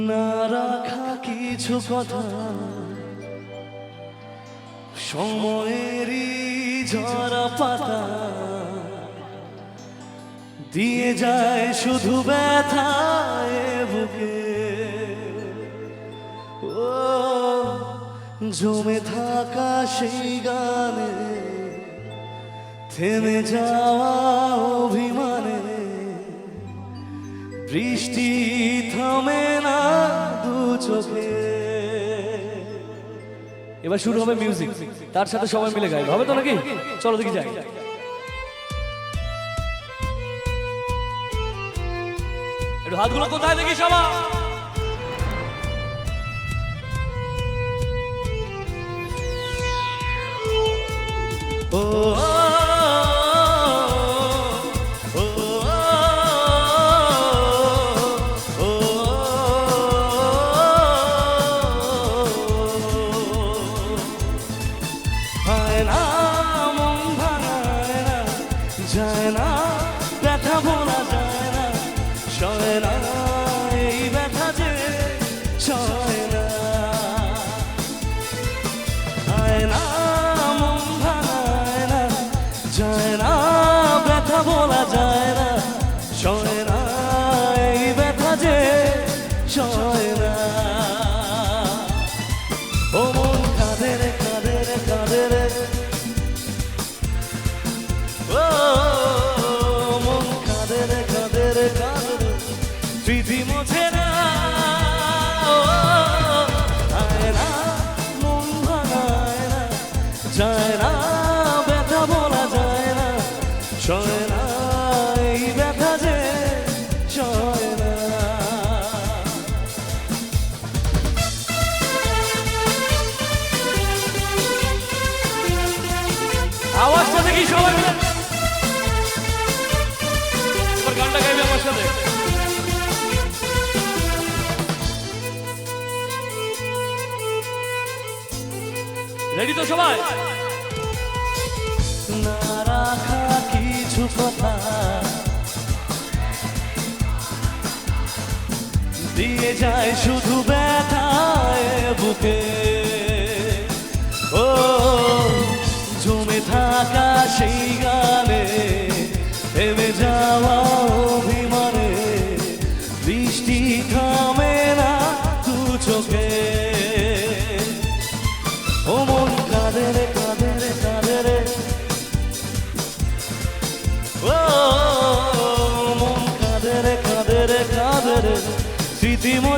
না রাখা কিছু কথা। সময়েরই ঝরা পাতা। দিয়ে যায় শুধু ব্যথায় বুকে। ও, জমে থাকা সেই গানে থেমে যাওয়া অভিমানে। বৃষ্টি থামে না দু চোখে। এবার শুরু হবে মিউজিক তার সাথে সবাই মিলে গাইবে। হবে তো নাকি? চলো দেখি যাই। একটু হাতগুলো কোথায় দেখি সবাই ও সয় না এই ব্যথা গানটা আমার সাথে। রেডি তো সবাই? না। কথা। দিয়ে যায় শুধু ব্যথায়।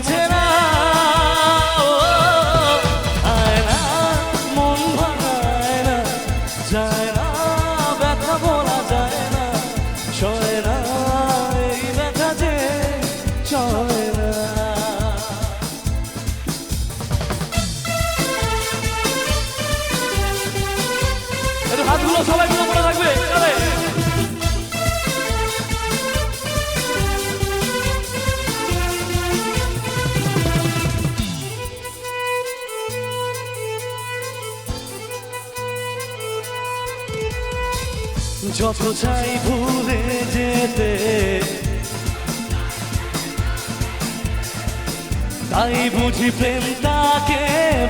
স্মৃতি না। আয় না, মন ভাঙায় না, যায় না, ব্যথা যায় না সয় না, এই ব্যথা যে সবাই যত চাই ভুলে যেতে। তাই বুঝি প্রেম তাকে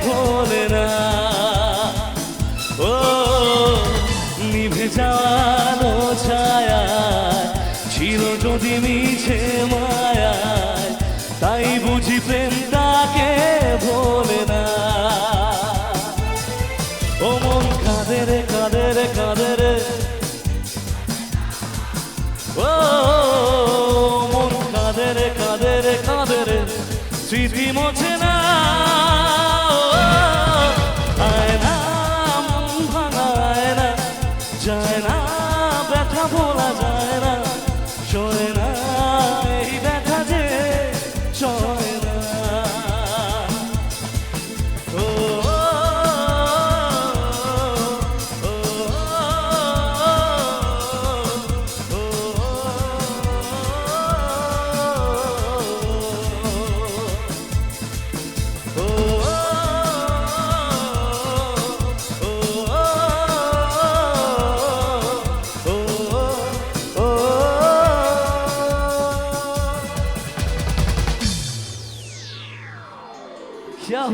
ভোলে না। ও, নিভে যাওয়ানো ছায়া ছিল যদি মিছে মায়া তাই বুঝি প্রেম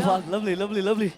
lovely, lovely, lovely.